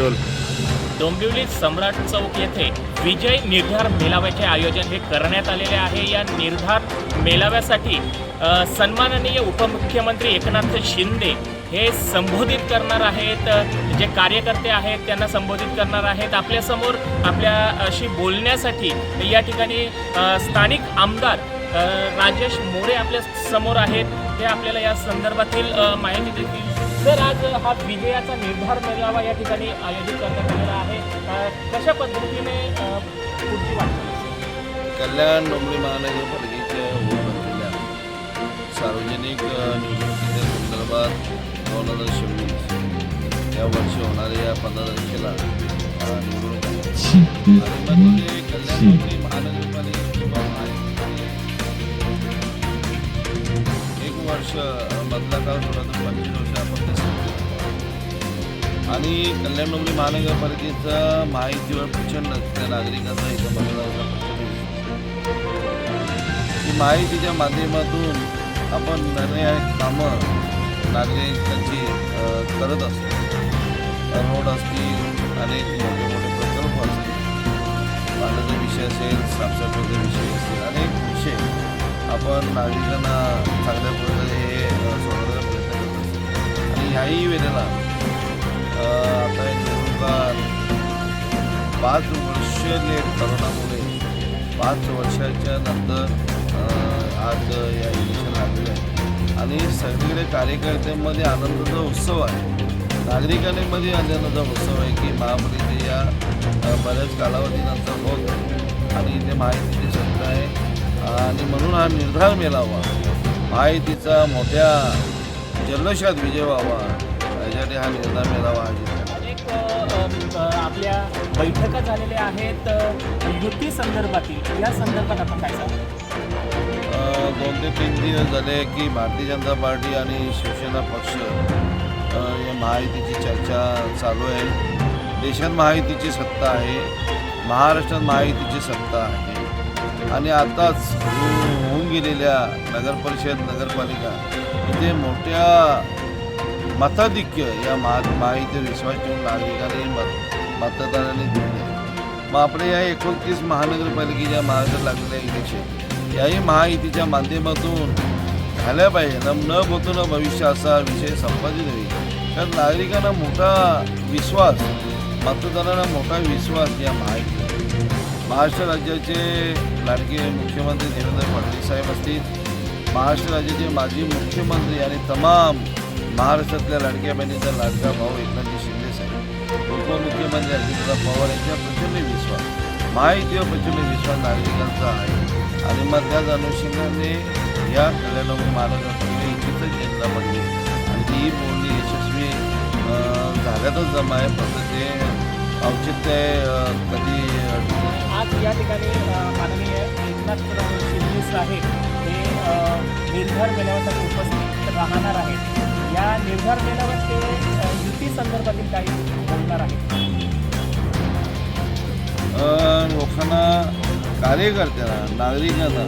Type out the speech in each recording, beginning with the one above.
Role Dombivli सम्राट चौक येथे विजय निर्धार मेळाव्याचे आयोजन हे करण्यात आलेले आहे. या निर्धार मेळाव्यासाठी सन्माननीय उपमुख्यमंत्री एकनाथ शिंदे हे संबोधित करणार आहेत. जे कार्यकर्ते आहेत त्यांना संबोधित करणार आहेत. आपल्यासमोर आपल्याशी बोलण्यासाठी या ठिकाणी स्थानिक आमदार राजेश मोरे आपल्यासमोर आहेत. ते आपल्याला या संदर्भातील माहिती देतील. सर आज हा विजयाचा निर्धार मेळावा या ठिकाणी आयोजित करण्यात आलेला आहे. कशा पद्धतीने पुढची वाटत कल्याण डोंबिवली महानगरपालिकेच्या होत सार्वजनिक निवडणुकीच्या संदर्भात दोन हजार चोवीस या वर्षी होणाऱ्या पंधरा तारखेला निवडणूक कल्याण डोंबिवली महानगरपालिकेची एक वर्ष मधला काळ सोडा पंचवीस वर्ष आणि कल्याण डोंबिवली महानगरपालिकेचं माहितीवर प्रचंड त्या नागरिकांचा इथं मतदाराचा प्रचंड विश्वास. माहितीच्या माध्यमातून आपण निर्णय कामं नागरिकांची करत असतो रोड असतील अनेक मोठे मोठे प्रकल्प असतील पाण्याचा विषय असेल साफसफाईचा विषय असेल अनेक विषय आपण नागरिकांना चांगल्या प्रकारे हे सोडवण्याचा प्रयत्न करत असतो आणि ह्याही वेळेला पाच वर्ष लेट करोनामुळे पाच वर्षाच्या नंतर आज या इलेक्शन लागलेलं आहे. आणि सगळीकडे कार्यकर्त्यांमध्ये आनंदाचा उत्सव आहे. नागरिकांमध्ये आनंदाचा उत्सव आहे की महापालिके या बऱ्याच कालावधीनंतर होत आणि इथे माहितीची सत्ता आहे आणि म्हणून हा निर्धार मेळावा माहितीचा मोठ्या जल्लोषात विजय व्हावा. यासाठी हा निर्धार मेळावा आयोजित केला. अनेक अ, आपल्या बैठका झालेल्या आहेत अ, युती संदर्भातील. या संदर्भात आपण काय सांगू? अ, दोन ते तीन दिवस झाले की भारतीय जनता पार्टी आणि शिवसेना पक्ष अ, या महायुतीची चर्चा चालू आहे. देशात महायुतीची सत्ता आहे महाराष्ट्रात महायुतीची सत्ता आहे. आणि आताच होऊन गेलेल्या नगरपरिषद नगरपालिका इथे मोठ्या मताधिक्य या महा विश्वास ठेवून नागरिकांनी मत मतदारांनी दिले मग आपल्या या एकोणतीस महानगरपालिकेच्या महाराष्ट्रात लागलेल्या इलेक्शन याही महायुतीच्या माध्यमातून झाल्या पाहिजे न न भूतो न भविष्य असा विषय संपादित होईल कारण नागरिकांना मोठा विश्वास मतदारांना मोठा विश्वास या महायुतीवर महाराष्ट्र राज्याचे लाडके मुख्यमंत्री देवेंद्र फडणवीस साहेब असतील महाराष्ट्र राज्याचे माजी मुख्यमंत्री आणि तमाम महाराष्ट्रातल्या लाडक्या बहिणीचा लाडका भाऊ एकनाथजी शिंदे साहेब उपमुख्यमंत्री अजितदादा पवार यांच्या प्रचंड विश्वास महायुतीवर प्रचंड विश्वास नागरिकांचा आहे. आणि मग त्याच अनुषंगाने या कल्याण महानगरपालिका इतकीच जनता पडली आणि ती बोलणी यशस्वी झाल्यातच जमा आहे. फक्त ते औचित्य कधी आज या ठिकाणी माननीय एकनाथ शिंदे साहेब हे निर्धार मेळाव्यासाठी उपस्थित राहणार आहेत. या निर्धार मेळाव्यात ते युती संदर्भातील काही बोलणार आहेत. लोकांना कार्यकर्त्यांना नागरिकांना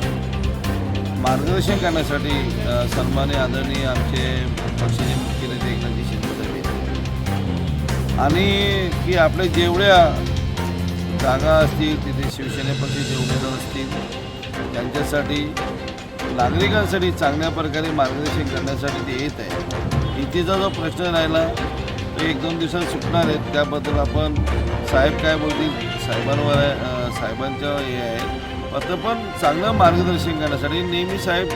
मार्गदर्शन करण्यासाठी अ, सन्मान्य आदरणीय आमचे पक्षाचे मुख्य नेते एकनाथजी शिंदे साहेब आणि की आपल्या जेवढ्या जागा असतील तिथे शिवसेने पक्षाचे उमेदवार असतील त्यांच्यासाठी नागरिकांसाठी चांगल्या प्रकारे मार्गदर्शन करण्यासाठी ते येत आहे. इथेचा जो प्रश्न राहिला तो एक दोन दिवसात सुटणार आहेत. त्याबद्दल आपण साहेब काय बोलतील? साहेबांवर आहे साहेबांच्या हे आहे. आता पण चांगलं मार्गदर्शन करण्यासाठी नेहमी साहेब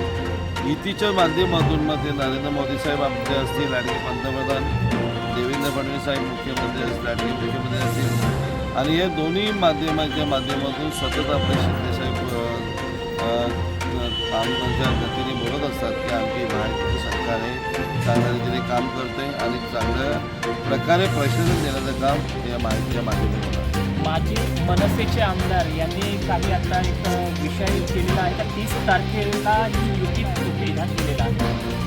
युतीच्या माध्यमातून मग ते नरेंद्र मोदी साहेब आमचे असतील लाडके पंतप्रधान देवेंद्र फडणवीस साहेब मुख्यमंत्री असतील लाडके मुख्यमंत्री असतील. आणि या दोन्ही माध्यमाच्या माध्यमातून सतत आपले शिंदे अं, कामाच्या गतीने बोलत असतात की आमची महायुतीचं सरकार आहे चांगल्या रीतीने काम करते आणि चांगल्या प्रकारे प्रशासन देण्याचं काम या माहितीच्या माध्यमातून माजी मनसेचे आमदार यांनी काही आता एक विषय केलेला आहे. का तीस तारखेला ही युती विधान केलेला आहे?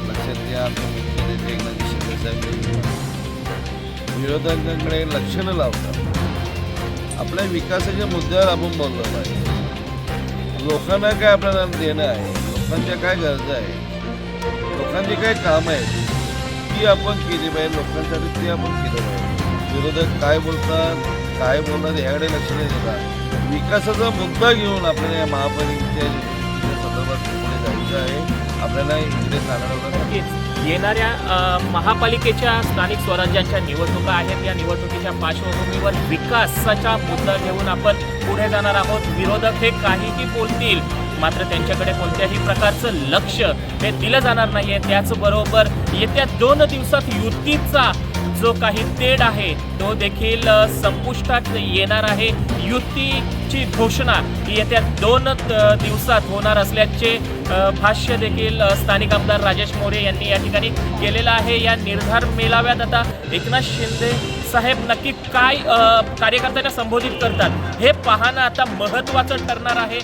लक्षात घ्या आमचे मुख्य नेते एकनाथ शिंदे साहेब विरोधकांकडे लक्ष न लावता आपल्या विकासाच्या मुद्द्यावर आपण बोललं पाहिजे. लोकांना काय आपल्याला देणं आहे? लोकांच्या काय गरजा आहे? लोकांची काय कामं आहेत? ती आपण केली पाहिजे. लोकांसाठी ते आपण केलं पाहिजे. विरोधक काय बोलतात काय बोलतात ह्याकडे लक्ष नाही देतात विकासाचा मुद्दा घेऊन आपल्याला या महापालिकेच्या संदर्भात पुढे जायचं आहे. आपल्याला इकडे जाणार नक्कीच. येणाऱ्या महापालिकेच्या स्थानिक स्वराज्यांच्या निवडणुका आहेत. या निवडणुकीच्या पार्श्वभूमीवर विकासाचा मुद्दा घेऊन आपण पुढे जाणार आहोत. विरोधक हे काहीही बोलतील मात्र त्यांच्याकडे कोणत्याही प्रकारचं लक्ष हे दिलं जाणार नाहीये. त्याचबरोबर येत्या दोन दिवसात युतीचा जो काही तेढ आहे तो देखील संपुष्टात येणार आहे. युतीची घोषणा ही येत्या दोन दिवसात होणार असल्याचे भाष्य देखील स्थानिक आमदार राजेश मोरे यांनी या ठिकाणी केलेलं आहे. या निर्धार मेळाव्यात आता एकनाथ शिंदे साहेब नक्की काय कार्यकर्त्यांना संबोधित करतात हे पाहणं आता महत्त्वाचं ठरणार आहे.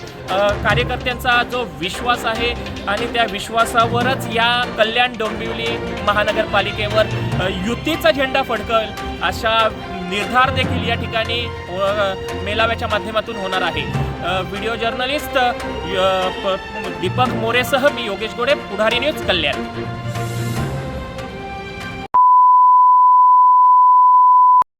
कार्यकर्त्यांचा जो विश्वास आहे आणि त्या विश्वासावरच या कल्याण डोंबिवली महानगरपालिकेवर युतीचा झेंडा फडकल अशा निर्धार देखील या ठिकाणी मेलाव्याच्या माध्यमातून होणार आहे. व्हिडिओ जर्नलिस्ट य- प- दीपक मोरेसह मी योगेश गोडे पुढारी न्यूज कल्याण.